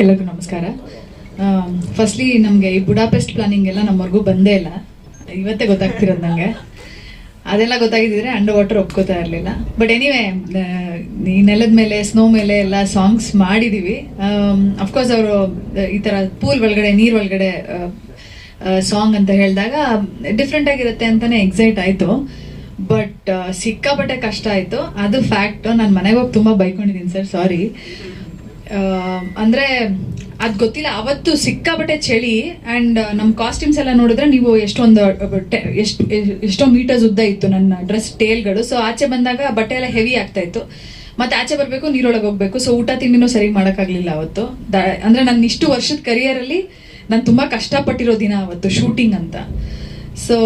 ಎಲ್ಲರಿಗೂ ನಮಸ್ಕಾರ. ಫಸ್ಟ್ಲಿ ನಮಗೆ ಈ ಬುಡಾಪೆಸ್ಟ್ ಪ್ಲಾನಿಂಗ್ ಎಲ್ಲ ನಮ್ಮವರೆಗೂ ಬಂದೇ ಇಲ್ಲ. ಇವತ್ತೇ ಗೊತ್ತಾಗ್ತಿರೋದು ನನಗೆ ಅದೆಲ್ಲ ಗೊತ್ತಾಗಿದ್ದಿದ್ರೆ ಅಂಡರ್ ವಾಟರ್ ಒಪ್ಕೋತಾ ಇರಲಿಲ್ಲ. ಬಟ್ ಎನಿವೆ ಈ ನೆಲದ ಮೇಲೆ ಸ್ನೋ ಮೇಲೆ ಎಲ್ಲ ಸಾಂಗ್ಸ್ ಮಾಡಿದ್ದೀವಿ ಅಫ್ಕೋರ್ಸ್ ಅವರು ಈ ಥರ ಪೂಲ್ ಒಳಗಡೆ, ನೀರು ಒಳಗಡೆ ಸಾಂಗ್ ಅಂತ ಹೇಳಿದಾಗ ಡಿಫ್ರೆಂಟ್ ಆಗಿರುತ್ತೆ ಅಂತಲೇ ಎಕ್ಸೈಟ್ ಆಯಿತು. ಬಟ್ ಸಿಕ್ಕಾಪಟ್ಟೆ ಕಷ್ಟ ಆಯಿತು. ಅದು ಫ್ಯಾಕ್ಟ್ ನಾನು ಮನೆಗೆ ಹೋಗಿ ತುಂಬ ಬೈಕೊಂಡಿದ್ದೀನಿ ಸರ್ ಸಾರಿ ಅಂದ್ರೆ ಅದ್ ಗೊತ್ತಿಲ್ಲ. ಅವತ್ತು ಸಿಕ್ಕಾಪಟ್ಟೆ ಚಳಿ ಅಂಡ್ ನಮ್ಮ ಕಾಸ್ಟ್ಯೂಮ್ಸ್ ಎಲ್ಲ ನೋಡಿದ್ರೆ ನೀವು ಎಷ್ಟೊಂದು ಎಷ್ಟ್ ಎಷ್ಟೋ ಮೀಟರ್ಸ್ ಉದ್ದ ಇತ್ತು ನನ್ನ ಡ್ರೆಸ್ ಟೇಲ್ಗಳು ಸೊ ಆಚೆ ಬಂದಾಗ ಬಟ್ಟೆ ಎಲ್ಲ ಹೆವಿ ಆಗ್ತಾ ಇತ್ತು. ಮತ್ತೆ ಆಚೆ ಬರಬೇಕು, ನೀರೊಳಗೆ ಹೋಗ್ಬೇಕು. ಸೊ ಊಟ ತಿಂಡಿನೂ ಸರಿ ಮಾಡೋಕ್ಕಾಗಲಿಲ್ಲ ಅವತ್ತು. ದ- ಅಂದ್ರೆ ನನ್ನ ಇಷ್ಟು ವರ್ಷದ ಕರಿಯರ್ ಅಲ್ಲಿ ನಾನು ತುಂಬಾ ಕಷ್ಟಪಟ್ಟಿರೋ ದಿನ ಅವತ್ತು ಶೂಟಿಂಗ್ ಅಂತ. ಸೊ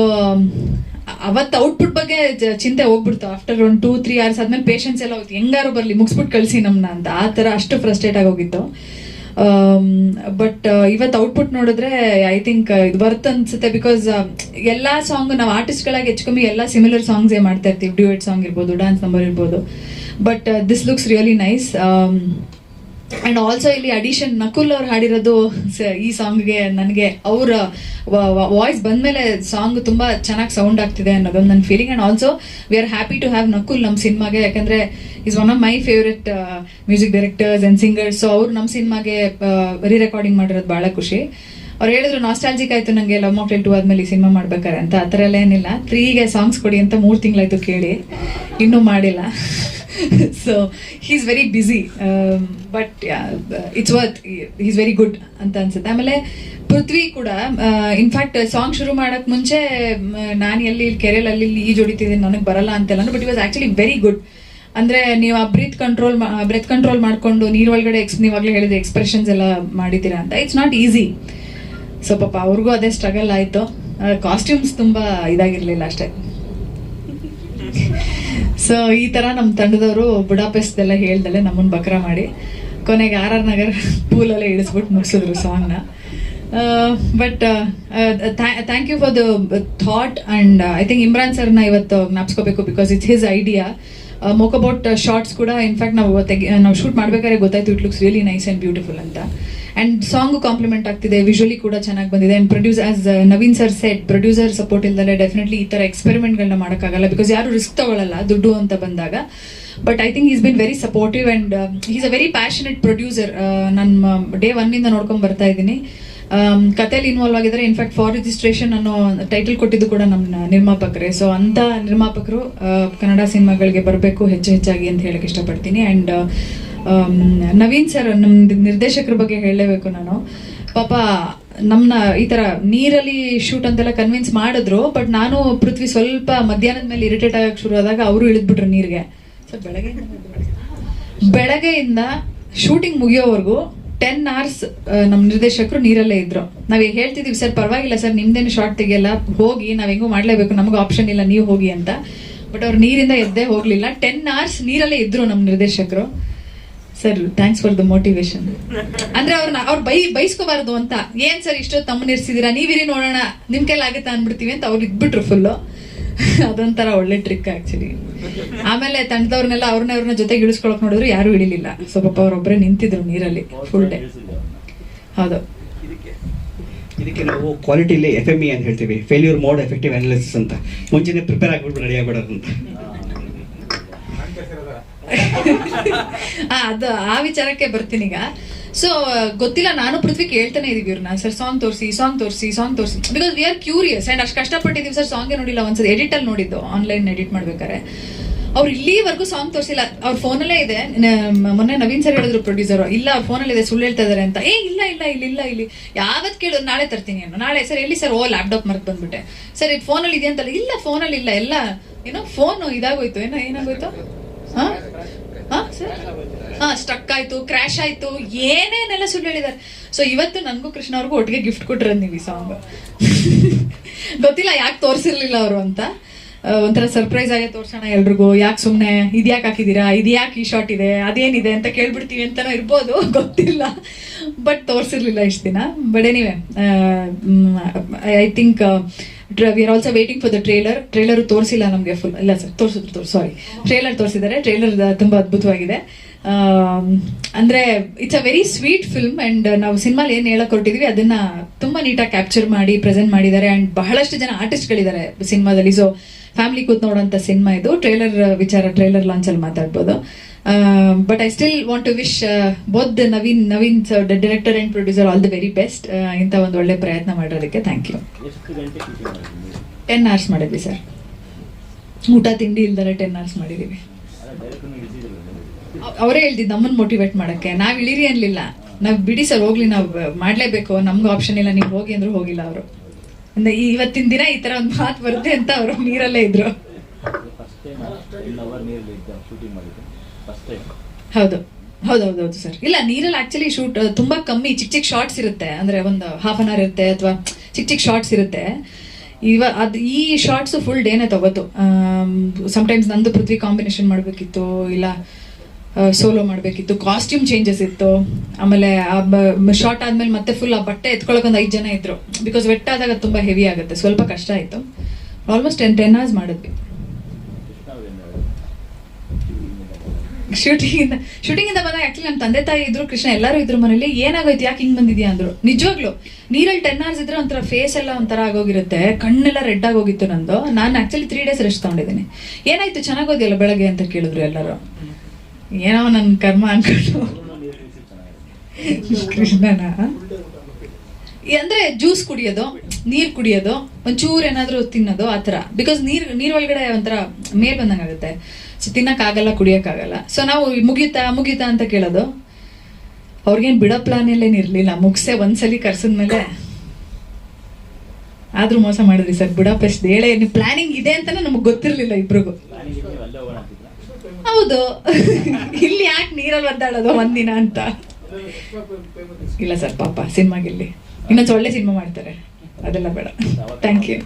ಅವತ್ತು ಔಟ್ಪುಟ್ ಬಗ್ಗೆ ಚಿಂತೆ ಹೋಗ್ಬಿಡ್ತು. ಆಫ್ಟರ್ ಒಂದು ಟೂ ತ್ರೀ ಅವರ್ಸ್ ಆದ್ಮೇಲೆ ಪೇಷನ್ಸ್ ಎಲ್ಲ ಹೋಯ್ತು. ಹೆಂಗಾರು ಬರಲಿ ಮುಗಿಸ್ಬಿಟ್ಟು ಕಳಿಸಿ ನಮ್ಮನ್ನ ಅಂತ. ಆ ಥರ ಅಷ್ಟು ಫ್ರಸ್ಟ್ರೇಟ್ ಆಗಿ ಹೋಗಿತ್ತು ಬಟ್ ಇವತ್ತು ಔಟ್ಪುಟ್ ನೋಡಿದ್ರೆ ಐ ಥಿಂಕ್ ಇದು ಬರ್ತ್ ಅನ್ಸುತ್ತೆ ಬಿಕಾಸ್ ಎಲ್ಲಾ ಸಾಂಗ್ ನಾವು ಆರ್ಟಿಸ್ಟ್ಗಳಾಗಿ ಹೆಚ್ಚು ಕಮ್ಮಿ ಎಲ್ಲ ಸಿಮಿಲರ್ ಸಾಂಗ್ಸ್ ಮಾಡ್ತಾ ಇರ್ತೀವಿ. ಡ್ಯೂಯೆಟ್ ಸಾಂಗ್ ಇರ್ಬೋದು ಡ್ಯಾನ್ಸ್ ನಂಬರ್ ಇರ್ಬೋದು. But this looks really nice and also ಇಲ್ಲಿ ಅಡಿಷನ್ ನಕುಲ್ ಅವ್ರು ಹಾಡಿರೋದು ಈ ಸಾಂಗ್ಗೆ ನನಗೆ ಅವರ ವಾಯ್ಸ್ ಬಂದ್ಮೇಲೆ ಸಾಂಗ್ ತುಂಬ ಚೆನ್ನಾಗಿ ಸೌಂಡ್ ಆಗ್ತಿದೆ ಅನ್ನೋದೊಂದು ನನ್ನ feeling and also we are happy to have Nakul ನಮ್ಮ ಸಿನಿಮಾಗೆ, ಯಾಕಂದರೆ is one of my favourite music directors and singers so ಅವ್ರು ನಮ್ಮ ಸಿನಿಮಾಗೆ ರೀ ರೆಕಾರ್ಡಿಂಗ್ ಮಾಡಿರೋದು ಭಾಳ ಖುಷಿ. ಅವ್ರು ಹೇಳಿದ್ರು ನಾಸ್ಟಾಲಜಿಕ್ ಆಯಿತು ನನಗೆ ಲವ್ ಮಾಕ್ಟೆಲ್ ಟು ಆದ್ಮೇಲೆ ಈ ಸಿನಿಮಾ ಮಾಡ್ಬೇಕಾರೆ ಅಂತ. ಆ ಥರ ಎಲ್ಲ ಏನಿಲ್ಲ. ತ್ರೀಗೆ ಸಾಂಗ್ಸ್ ಕೊಡಿ ಅಂತ ಮೂರು ತಿಂಗಳಾಯ್ತು ಕೇಳಿ. ಇನ್ನೂ ಮಾಡಿಲ್ಲ. So he's very busy but it's worth is very good ಅಂತ ಅನ್ಸುತ್ತೆ. ಆಮೇಲೆ ಪೃಥ್ವಿ ಕೂಡ ಇನ್ಫ್ಯಾಕ್ಟ್ ಸಾಂಗ್ ಶುರು ಮಾಡಕ್ ಮುಂಚೆ ನಾನು ಎಲ್ಲಿ ಕೆರೆಯಲ್ಲಿ ಅಲ್ಲಿ ಈಜ್ ಹೊಡಿತಿದ್ದೀನಿ ನನಗೆ ಬರಲ್ಲ ಅಂತೆಲ್ಲ but it was actually very good ಅಂದರೆ ನೀವು ಆ ಬ್ರೀತ್ ಕಂಟ್ರೋಲ್ ಬ್ರೆತ್ ಕಂಟ್ರೋಲ್ ಮಾಡಿಕೊಂಡು ನೀರ್ ಒಳಗಡೆ ಎಕ್ಸ್ ನೀವಾಗ್ಲೇ ಹೇಳಿದ ಎಕ್ಸ್ಪ್ರೆಷನ್ಸ್ ಎಲ್ಲ ಮಾಡಿದ್ದೀರಾ ಅಂತ. ಇಟ್ಸ್ ನಾಟ್ ಈಸಿ ಸೊ ಪಾಪ ಅವ್ರಿಗೂ ಅದೇ ಸ್ಟ್ರಗಲ್ ಆಯಿತು. ಕಾಸ್ಟ್ಯೂಮ್ಸ್ ತುಂಬ ಇದಾಗಿರಲಿಲ್ಲ ಅಷ್ಟೇ. ಸೊ ಈ ತರ ನಮ್ಮ ತಂಡದವರು ಬುಡಾಪೆಸ್ಟ್ ಎಲ್ಲ ಹೇಳ್ದಲ್ಲೇ ನಮ್ಮನ್ನ ಬಕ್ರ ಮಾಡಿ ಕೊನೆಗೆ ಆರ್ ಆರ್ ನಗರ್ ಪೂಲಲ್ಲೇ ಇಳಿಸ್ಬಿಟ್ಟು ಮುಗಿಸಿದ್ರು ಸಾಂಗ್ನ but thank you for the thought and I think Imran ಸರ್ನ ಇವತ್ತು ಜ್ಞಾಪಿಸ್ಕೋಬೇಕು ಬಿಕಾಸ್ ಇಟ್ಸ್ ಹಿಸ್ ಐಡಿಯಾ ಮೋಕಬೌಟ್ ಶಾರ್ಟ್ಸ್ ಕೂಡ ಇನ್ಫ್ಯಾಕ್ಟ್ ನಾವು ತೆಗೆ, ನಾವು ಶೂಟ್ ಮಾಡಬೇಕಾದ್ರೆ ಗೊತ್ತಾಯ್ತು it looks really nice and beautiful ಅಂತ. ಆ್ಯಂಡ್ ಸಾಂಗು ಕಾಂಪ್ಲಿಮೆಂಟ್ ಆಗ್ತಿದೆ ವಿಜುವಲಿ ಕೂಡ ಚೆನ್ನಾಗಿ ಬಂದಿದೆ. And produce as Naveen sir set producer support ಇಲ್ದಲೆ definitely ಈ ಥರ ಎಕ್ಸ್ಪೆರಿಮೆಂಟ್ಗಳನ್ನ ಮಾಡೋಕ್ಕಾಗಲ್ಲ. ಬಿಕಾಸ್ ಯಾರು ರಿಸ್ಕ್ ತಗೊಳ್ಳಲ್ಲ ದುಡ್ಡು ಅಂತ ಬಂದಾಗ. But I think is been very supportive and is a very passionate producer ನನ್ನ ಡೇ ಒನ್ನಿಂದ ನೋಡ್ಕೊಂಡು ನೋಡ್ಕೊಂಡ್ ಬರ್ತಾ ಇದ್ದೀನಿ. ಕಥೆಯಲ್ಲಿ ಇನ್ವಾಲ್ವ್ ಆಗಿದ್ದಾರೆ. ಇನ್ಫ್ಯಾಕ್ಟ್ ಫಾರ್ ರಿಜಿಸ್ಟ್ರೇಷನ್ ಅನ್ನೋ ಟೈಟಲ್ ಕೊಟ್ಟಿದ್ದು ಕೂಡ ನಮ್ಮ ನಿರ್ಮಾಪಕರೇ. ಸೊ ಅಂತ ನಿರ್ಮಾಪಕರು ಕನ್ನಡ ಸಿನಿಮಾಗಳಿಗೆ ಬರಬೇಕು, ಹೆಚ್ಚು ಹೆಚ್ಚಾಗಿ ಅಂತ ಹೇಳಕ್ ಇಷ್ಟಪಡ್ತೀನಿ. ಅಂಡ್ ನವೀನ್ ಸರ್ ನಮ್ಮ ನಿರ್ದೇಶಕರ ಬಗ್ಗೆ ಹೇಳಲೇಬೇಕು ನಾನು. ಪಾಪ, ನಮ್ನ ಈ ತರ ನೀರಲ್ಲಿ ಶೂಟ್ ಅಂತೆಲ್ಲ ಕನ್ವಿನ್ಸ್ ಮಾಡಿದ್ರು ಬಟ್ ನಾನು ಪೃಥ್ವಿ ಸ್ವಲ್ಪ ಮಧ್ಯಾಹ್ನದ ಮೇಲೆ ಇರಿಟೇಟ್ ಆಗಕ್ಕೆ ಶುರು ಆದಾಗ ಅವರು ಇಳಿದ್ಬಿಟ್ರು ನೀರಿಗೆ. ಸರ್ ಬೆಳಗ್ಗೆ ಬೆಳಗ್ಗೆಯಿಂದ ಶೂಟಿಂಗ್ ಮುಗಿಯೋವರೆಗೂ ಟೆನ್ ಅವರ್ಸ್ ನಮ್ಮ ನಿರ್ದೇಶಕರು ನೀರಲ್ಲೇ ಇದ್ರು. ನಾವ್ ಹೇಳ್ತಿದ್ದೀವಿ ಸರ್, ಪರವಾಗಿಲ್ಲ, ಸರ್, ನಿಮ್ದೇನು ಶಾರ್ಟ್ ತೆಗಿಯಲ್ಲ, ಹೋಗಿ, ನಾವು ಹೆಂಗೋ ಮಾಡ್ಲೇಬೇಕು, ನಮಗೆ ಆಪ್ಷನ್ ಇಲ್ಲ, ನೀವು ಹೋಗಿ ಅಂತ. ಬಟ್ ಅವ್ರು ನೀರಿಂದ ಎದ್ದೇ ಹೋಗ್ಲಿಲ್ಲ. ಟೆನ್ ಅವರ್ಸ್ ನೀರಲ್ಲೇ ಇದ್ರು ನಮ್ಮ ನಿರ್ದೇಶಕರು. Sir thanks for the motivation ಅಂದ್ರೆ ಅವ್ರನ್ನ ಅವ್ರು ಬೈ, ಬೈಸ್ಕೋಬಾರ್ದು ಅಂತ. ಏನ್ ಸರ್, ಇಷ್ಟೊತ್ತು ತಮ್ಮನಿರ್ಸಿದೀರಾ ನೀವಿರಿ ನೋಡೋಣ ನಿಮ್ ಕೈಯಲ್ಲಿ ಆಗುತ್ತೆ ಅನ್ಬಿಡ್ತೀವಿ ಅಂತ ಅವ್ರು ಇದ್ಬಿಟ್ರು ಫುಲ್ಲು ಅದೊಂಥರ ಒಳ್ಳೆ ಟ್ರಿಕ್ ಆಕ್ಚುಲಿ ಆಮೇಲೆ ತಂಡದವ್ರನ್ನೆಲ್ಲ ಅವ್ರನ್ನ ಅವ್ರನ್ನ ಜೊತೆಗೆ ಇಳಿಸ್ಕೊಳಕ್ ನೋಡಿದ್ರು ಯಾರು ಇಳಿಲಿಲ್ಲ. ಸೊ ಪಾಪ ಅವ್ರೊಬ್ಬರೇ ನಿಂತಿದ್ರು ನೀರಲ್ಲಿ ಫುಲ್ ಡೇ ಹೌದು. ಇದಕ್ಕೆ ನಾವು ಕ್ವಾಲಿಟಿಲಿ ಎಫ್ ಎಂ ಇ ಅಂತ ಹೇಳ್ತೀವಿ. ಫೇಲ್ಯೂರ್ ಮೋಡ್ ಎಫೆಕ್ಟಿವ್ ಅನಾಲಿಸಿಸ್ ಅಂತ. ಮುಂಚೆನೆ ಪ್ರಿಪೇರ್ ಆಗ್ಬಿಟ್ಟು ರೆಡಿ ಆಗ್ಬಿಡೋದು ಅಂತ. ಆ, ಅದು ಆ ವಿಚಾರಕ್ಕೆ ಬರ್ತೀನಿ ಈಗ. ಸೊ ಗೊತ್ತಿಲ್ಲ, ನಾನು ಪೃಥ್ವಿ ಕೇಳ್ತಾನೆ ಇದೀವಿ ಇವ್ರನ್ನ. ಸರ್ ಸಾಂಗ್ ತೋರಿಸಿ ಸಾಂಗ್ ತೋರಿಸಿ ಸಾಂಗ್ ತೋರಿಸಿ. Because we are curious and ಅಷ್ಟು ಕಷ್ಟಪಟ್ಟಿದ್ದೀವಿ ಸರ್ ಸಾಂಗ್ ನೋಡಿಲ್ಲ, ಒಂದ್ಸತಿ ಎಡಿಟ್ ಅಲ್ಲಿ ನೋಡಿದ್ದು. ಆನ್ಲೈನ್ ಎಡಿಟ್ ಮಾಡ್ಬೇಕಾರೆ ಅವ್ರು ಇಲ್ಲಿವರೆಗೂ ಸಾಂಗ್ ತೋರಿಸಿಲ್ಲ. ಅವ್ರ ಫೋನಲ್ಲೇ ಇದೆ. ಮೊನ್ನೆ ನವೀನ್ ಸರ್ ಹೇಳಿದ್ರು ಪ್ರೊಡ್ಯೂಸರ್ ಇಲ್ಲ, ಅವ್ರ ಫೋನಲ್ಲಿ ಇದೆ, ಸುಳ್ಳು ಹೇಳ್ತಾ ಇದಾರೆ ಅಂತ. ಏ, ಇಲ್ಲ ಇಲ್ಲ, ಇಲ್ಲಿ ಇಲ್ಲ, ಇಲ್ಲಿ. ಯಾವತ್ ಕೇಳೋದು ನಾಳೆ ತರ್ತೀನಿ ಏನು. ನಾಳೆ, ಸರ್, ಎಲ್ಲಿ ಸರ್? ಓ ಲ್ಯಾಪ್ಟಾಪ್ ಮರ್ಕ್ ಬಂದ್ಬಿಟ್ಟೆ. ಸರ್, ಇದು ಫೋನಲ್ಲಿ ಇದೆ ಅಂತಲ್ಲ? ಇಲ್ಲ ಫೋನಲ್ಲಿ ಇಲ್ಲ. ಎಲ್ಲ, ಏನೋ ಫೋನ್ ಇದಾಗೋಯ್ತು. ಏನೋ, ಏನಾಗೋಯ್ತು? ಹಾ? ಹಾ, ಸರ್? ಹಾ ಸ್ಟಕ್ ಆಯ್ತು ಕ್ರ್ಯಾಶ್ ಆಯ್ತು ಏನೇನೆಲ್ಲ ಸುಳ್ಳು ಹೇಳಿದ್ದಾರೆ. ಸೊ ಇವತ್ತು ನನಗೂ ಕೃಷ್ಣ ಅವ್ರಿಗೂ ಒಟ್ಟಿಗೆ ಗಿಫ್ಟ್ ಕೊಟ್ಟಿರೋದು ನೀವು ಈ ಸಾಂಗ್ ಗೊತ್ತಿಲ್ಲ ಯಾಕೆ ತೋರಿಸಿರ್ಲಿಲ್ಲ ಅವರು ಅಂತ. ಒಂಥರ ಸರ್ಪ್ರೈಸ್ ಆಗಿ ತೋರ್ಸೋಣ ಎಲ್ರಿಗೂ. ಯಾಕೆ ಸುಮ್ಮನೆ ಇದ್ಯಾಕೆ ಹಾಕಿದೀರಾ ಇದು ಯಾಕೆ ಈ ಶಾರ್ಟ್ ಇದೆ? ಅದೇನಿದೆ ಅಂತ ಕೇಳ್ಬಿಡ್ತೀವಿ ಅಂತಲೂ ಇರ್ಬೋದು ಗೊತ್ತಿಲ್ಲ. ಬಟ್ ತೋರಿಸಿರ್ಲಿಲ್ಲ ಇಷ್ಟು ದಿನ. But anyway I think we are also waiting for the trailer trailer ತೋರಿಸಿಲ್ಲ ನಮಗೆ ಫುಲ್ ಇಲ್ಲ ಸರ್ ತೋರಿಸಿದ್ರು ತೋರ್ ಸಾರಿ ಟ್ರೇಲರ್ ತೋರಿಸಿದ್ದಾರೆ. ಟ್ರೇಲರ್ ತುಂಬಾ ಅದ್ಭುತವಾಗಿದೆ. ಅಂದ್ರೆ it's a very sweet film and ನಾವು ಸಿನಿಮಾಲಿ ಏನು ಹೇಳಕ್ ಹೊರಟಿದ್ವಿ ಅದನ್ನ ತುಂಬಾ ನೀಟಾಗಿ ಕ್ಯಾಪ್ಚರ್ ಮಾಡಿ ಪ್ರೆಸೆಂಟ್ ಮಾಡಿದ್ದಾರೆ ಆ್ಯಂಡ್ ಬಹಳಷ್ಟು ಜನ ಆರ್ಟಿಸ್ಟ್ಗಳಿದ್ದಾರೆ ಸಿನಿಮಾದಲ್ಲಿ ಸೊ ಫ್ಯಾಮಿಲಿ ಕೂತ್ ನೋಡೋಂಥ ಸಿನಿಮಾ ಇದು. ಟ್ರೇಲರ್ ವಿಚಾರ ಟ್ರೇಲರ್ ಲಾಂಚ್ ಅಲ್ಲಿ ಮಾತಾಡ್ಬೋದು. But I still want to wish both Naveen Naveen director and producer all the very best ಇಂಥ ಒಂದು ಒಳ್ಳೆ ಪ್ರಯತ್ನ ಮಾಡೋದಕ್ಕೆ ಥ್ಯಾಂಕ್ ಯು ಟೆನ್ ಅವರ್ಸ್ ಮಾಡಿದ್ವಿ ಸರ್ ಊಟ, ತಿಂಡಿ ಇಲ್ದರೆ ಟೆನ್ ಅವರ್ಸ್ ಮಾಡಿದೀವಿ. ಅವರೇ ಹೇಳ್ದಿದ್ದು ನಮ್ಮನ್ನ ಮೋಟಿವೇಟ್ ಮಾಡಕ್ಕೆ. ನಾವ್ ಇಳಿರಿ ಅನ್ಲಿಲ್ಲ. ನಾವ್ ಬಿಡಿ ಸರ್, ಹೋಗ್ಲಿ, ನಾವ್ ಮಾಡ್ಲೇಬೇಕು. ನಮ್ಗೂ ಆಪ್ಷನ್ ಇಲ್ಲ, ನೀವು ಹೋಗಿ ಅಂದ್ರು ಹೋಗಿಲ್ಲ ಅವರು. ಇವತ್ತಿನ ದಿನ ಈ ತರ ಒಂದ್ ಮಾತು ಬರುತ್ತೆ ಅಂತ ಅವರು ನೀರಲ್ಲೇ ಇದ್ರು. ಹೌದು. ಹೌದೌದೌದು ಸರ್. ಇಲ್ಲ, ನೀರಲ್ಲಿ ಆಕ್ಚುಲಿ ಶೂಟ್ ತುಂಬಾ ಕಮ್ಮಿ ಚಿಕ್ಕ ಚಿಕ್ಕ ಶಾರ್ಟ್ಸ್ ಇರುತ್ತೆ. ಅಂದ್ರೆ ಒಂದು ಹಾಫ್ ಅನ್ ಅವರ್ ಇರುತ್ತೆ ಅಥವಾ ಚಿಕ್ಕ ಚಿಕ್ಕ ಶಾರ್ಟ್ಸ್ ಇರುತ್ತೆ. ಇವ, ಅದು ಈ ಶಾರ್ಟ್ಸ್ ಫುಲ್ ಡೇನೆ ತಗೋತು ಸಮ್ಟೈಮ್ಸ್ ನಂದು ಪೃಥ್ವಿ ಕಾಂಬಿನೇಷನ್ ಮಾಡಬೇಕಿತ್ತು, ಇಲ್ಲ ಸೋಲೋ ಮಾಡಬೇಕಿತ್ತು. ಕಾಸ್ಟ್ಯೂಮ್ ಚೇಂಜಸ್ ಇತ್ತು. ಆಮೇಲೆ ಆ ಶಾರ್ಟ್ ಆದ್ಮೇಲೆ ಮತ್ತೆ ಫುಲ್ ಆ ಬಟ್ಟೆ ಎತ್ಕೊಳಕ್ ಒಂದು ಐದು ಜನ ಇದ್ರು. ಬಿಕಾಸ್ ವೆಟ್ ಆದಾಗ ತುಂಬಾ ಹೆವಿ ಆಗುತ್ತೆ. ಸ್ವಲ್ಪ ಕಷ್ಟ ಆಯ್ತು. ಆಲ್ಮೋಸ್ಟ್ ಟೆನ್ ಟೆನ್ ಅವರ್ಸ್ ಮಾಡಿದ್ವಿ. ಶೂಟಿಂಗ್ ಶೂಟಿಂಗ್ ಇಂದ ಬಂದಾಗ ಆಕ್ಚುಲಿ ನಮ್ಮ ತಂದೆ ತಾಯಿ ಇದ್ರು, ಕೃಷ್ಣ ಎಲ್ಲರೂ ಇದ್ರು ಮನೇಲಿ. ಏನಾಗೋಯ್ತು? ಯಾಕೆ ಹಿಂಗ್ ಬಂದಿದ್ಯಾ ಅಂದ್ರು. ನಿಜವಾಗ್ಲು, ನೀರಲ್ಲಿ ಟೆನ್ ಅವರ್ಸ್ ಇದ್ರೆ ಒಂಥರ ಫೇಸ್ ಎಲ್ಲ ಒಂಥರ ಆಗೋಗಿರುತ್ತೆ. ಕಣ್ಣೆಲ್ಲ ರೆಡ್ ಆಗೋಗಿತ್ತು ನಂದು. ನಾನು ಆಕ್ಚುಲಿ ತ್ರೀ ಡೇಸ್ ರೆಸ್ಟ್ ತಗೊಂಡಿದ್ದೀನಿ. ಏನಾಯ್ತು? ಚೆನ್ನಾಗೋದಿಲ್ಲ ಬೆಳಗ್ಗೆ ಅಂತ ಕೇಳಿದ್ರು ಎಲ್ಲರೂ. ಏನೋ ನನ್ನ ಕರ್ಮ ಅನ್ಕೊಂಡು. ಕೃಷ್ಣನ ಅಂದ್ರೆ ಜ್ಯೂಸ್ ಕುಡಿಯೋದು, ನೀರ್ ಕುಡಿಯೋದು, ಒಂಚೂರು ಏನಾದ್ರು ತಿನ್ನೋದು ಆತರ ಬಿಕಾಸ್ ನೀರ್ ನೀರ್ ಒಳಗಡೆ ಒಂಥರ ಮೇಲ್ ಬಂದಂಗ ಆಗುತ್ತೆ ಸೊ ಕುಡಿಯಕ್ ಆಗಲ್ಲ ಸೊ ನಾವು ಮುಗೀತಾ ಮುಗೀತಾ ಅಂತ ಕೇಳೋದು, ಅವ್ರಿಗೇನ್ ಬಿಡೋ ಪ್ಲಾನ್ ಎಲ್ಲೇನು ಇರ್ಲಿಲ್ಲ. ಮುಗ್ಸೆ ಒಂದ್ಸಲಿ ಕರ್ಸಿದ್ಮೇಲೆ ಆದ್ರೂ ಮೋಸ ಮಾಡಿದ್ರಿ ಸರ್. ಬುಡಾಪೆಸ್ಟ್ ಹೇಳೇ ನೀವು ಪ್ಲಾನಿಂಗ್ ಇದೆ ಅಂತಾನೆ ನಮಗೆ ಗೊತ್ತಿರಲಿಲ್ಲ ಇಬ್ರಿಗೂ. ಹೌದು. ಇಲ್ಲಿ ಯಾಕೆ ನೀರಲ್ಲಿ ಒದ್ದಾಡೋದು ಒಂದಿನ ಅಂತ? ಇಲ್ಲ ಸರ್, ಪಾಪ ಸಿನಿಮಾಗಿಲ್ಲಿ ಇನ್ನೊಂದು ಒಳ್ಳೆ ಸಿನಿಮಾ ಮಾಡ್ತಾರೆ. ಅದೆಲ್ಲ ಬೇಡ. Thank you